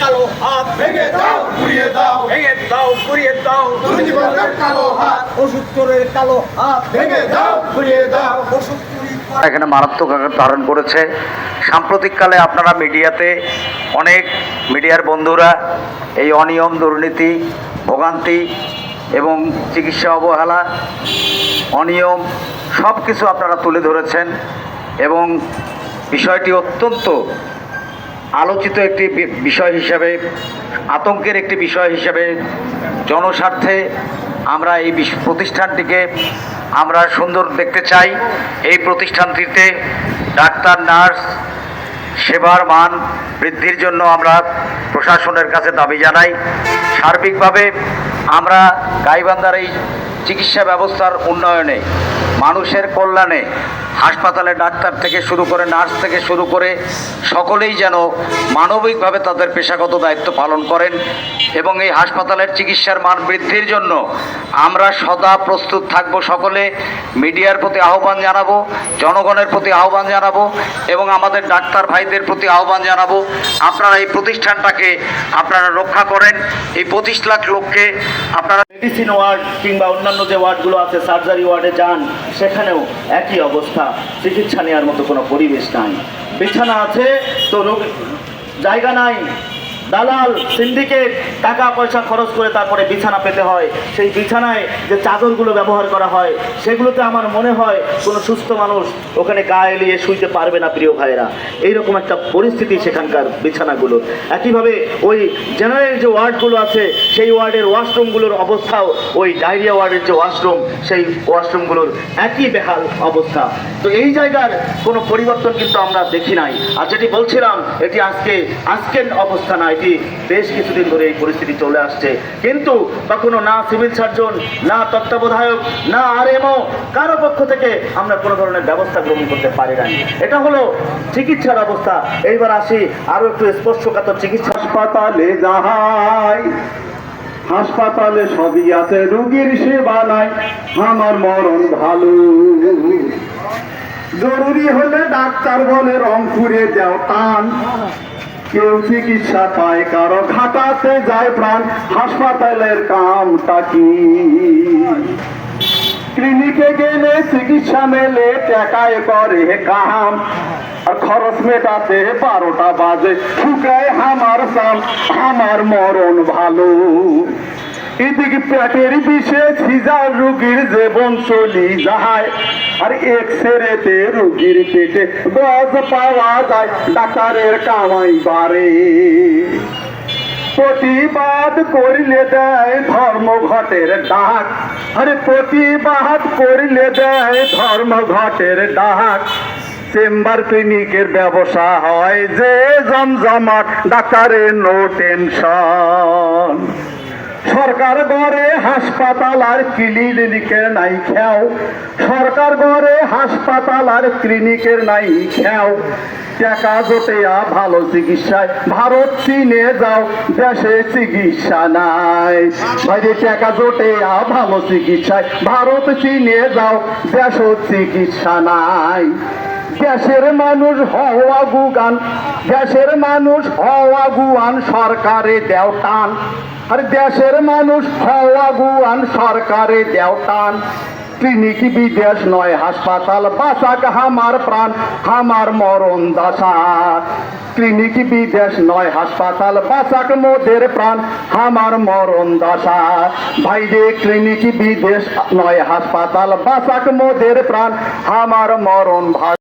কালো হাত ভেঙে দাও ঘুরিয়ে দাও। ভেঙে দাও ঘুরিয়ে দাও। দুর্নীতিবাজের কালো হাত ওষুধ চোরের কালো হাত ভেঙে দাও ঘুরিয়ে দাও। ওষুধ এখানে মারাত্মক আকার ধারণ করেছে। সাম্প্রতিককালে আপনারা মিডিয়াতে অনেক মিডিয়ার বন্ধুরা এই অনিয়ম দুর্নীতি ভোগান্তি এবং চিকিৎসা অবহেলা অনিয়ম সব কিছু আপনারা তুলে ধরেছেন এবং বিষয়টি অত্যন্ত আলোচিত একটি বিষয় হিসাবে, আতঙ্কের একটি বিষয় হিসাবে জনস্বার্থে আমরা এই প্রতিষ্ঠানটিকে আমরা সুন্দর দেখতে চাই। এই প্রতিষ্ঠানটিতে ডাক্তার, নার্স সেবার মান বৃদ্ধির জন্য আমরা প্রশাসনের কাছে দাবি জানাই। সার্বিকভাবে আমরা গাইবান্ধার এই চিকিৎসা ব্যবস্থার উন্নয়নে, মানুষের কল্যাণে, হাসপাতালে ডাক্তার থেকে শুরু করে নার্স থেকে শুরু করে সকলেই যেন মানবিকভাবে তাদের পেশাগত দায়িত্ব পালন করেন এবং এই হাসপাতালের চিকিৎসার মান বৃদ্ধির জন্য আমরা সদা প্রস্তুত থাকব সকলে। মিডিয়ার প্রতি আহ্বান জানাব, জনগণের প্রতি আহ্বান জানাব এবং আমাদের ডাক্তার ভাইদের প্রতি আহ্বান জানাব। আপনারা এই প্রতিষ্ঠানটাকে আপনারা রক্ষা করেন, এই পঁচিশ লাখ লোককে আপনারা মেডিসিন ওয়ার্ড কিংবা অন্যান্য যে ওয়ার্ডগুলো আছে, সার্জারি ওয়ার্ডে যান, সেখানেও একই অবস্থা। চিকিৎসা নেওয়ার মতো কোনো পরিবেশ নাই। বিছানা আছে, তো রোগ জায়গা নাই। দালাল সিন্ডিকেট টাকা পয়সা খরচ করে তারপরে বিছানা পেতে হয়। সেই বিছানায় যে চাদরগুলো ব্যবহার করা হয়, সেগুলোতে আমার মনে হয় কোনো সুস্থ মানুষ ওখানে গায়ে এলিয়ে শুইতে পারবে না, প্রিয় ভাইয়েরা। এইরকম একটা পরিস্থিতি সেখানকার বিছানাগুলোর। একইভাবে ওই জেনারেল যে ওয়ার্ডগুলো আছে, সেই ওয়ার্ডের ওয়াশরুমগুলোর অবস্থাও, ওই ডায়রিয়া ওয়ার্ডের যে ওয়াশরুম সেই ওয়াশরুমগুলোর একই বেহাল অবস্থা। তো এই জায়গার কোনো পরিবর্তন কিন্তু আমরা দেখি নাই। আর যেটি বলছিলাম, এটি আজকে, আজকের অবস্থা না বেশ কিছুদিন ধরে এই পরিস্থিতি চলে আসছে। কিন্তু কখনো না সিভিল সার্জন, না তত্ত্বাবধায়ক, না আর এমও কারও পক্ষ থেকে আমরা কোনো ধরনের ব্যবস্থা গ্রহণ করতে পারি নাই। এটা হলো চিকিৎসার অবস্থা। এইবার আসি আরও একটু স্পর্শকাতর চিকিৎসা। হাসপাতালে যাহাই হাসপাতালে সবই আছে, রুগীর সেবা নাই। আমার মরণ ভালো। জরুরি হলে ডাক্তার বলে রংপুরে যাও টান। কেউ চিকিৎসা পায়, কারও ঘাটাতে যায় প্রাণ, হাসপাতালের কামটা কি? ক্লিনিকে গেলে চিকিৎসা মেলে, টাকায় করে কাম আর খরচ মেটাতে বারোটা বাজে, ফুকায় হামার সাম আমার মরণ ভালো। এদিকে পেটের বিষে সিজার রুগীর জীবন চলি যায় আর এক্স রেতে রুগীর পেটে গজ পাওয়া যায়, ডাক্তারের কামাই বাড়ে। প্রতিবাদ করিলে দেয় ধর্মঘটের ডাক, আরে প্রতিবাদ করিলে দেয় ধর্মঘটের ডাক। চেম্বার ক্লিনিকের ব্যবসা হয় যে জমজমাট, ডাক্তারের নো টেনশন। সরকার গড়ে হাসপাতাল আর ক্লিনিকের নাই খেয়াও। সরকার গড়ে হাসপাতাল আর ক্লিনিকের নাই খেও টাকা জোটেয়া ভালো চিকিৎসায়। ভারত চীনে যাও, দেশে চিকিৎসা নাই। বাইরে টাকা জোটেয়া ভালো চিকিৎসায়। ভারত চীনে যাও, দেশ চিকিৎসা নাই। দেশের মানুষ হওয়া গুগান। দেশের মানুষ হওয়া গুয়ান, সরকারে দেও টান। আর দেশের মানুষ হওয়া গুয়ান সরকারে দেও টান। ক্লিনিক বিদেশ নয়, হাসপাতাল বাসাক হামার প্রাণ, হামার মরণ দশা। ক্লিনিক বিদেশ নয়, হাসপাতাল বাসাক মোদের প্রাণ, হামার মরণ দশা। ভাইরে ক্লিনিক বিদেশ নয়, হাসপাতাল বাসাক মোদের প্রাণ, হামার মরণ ভাষা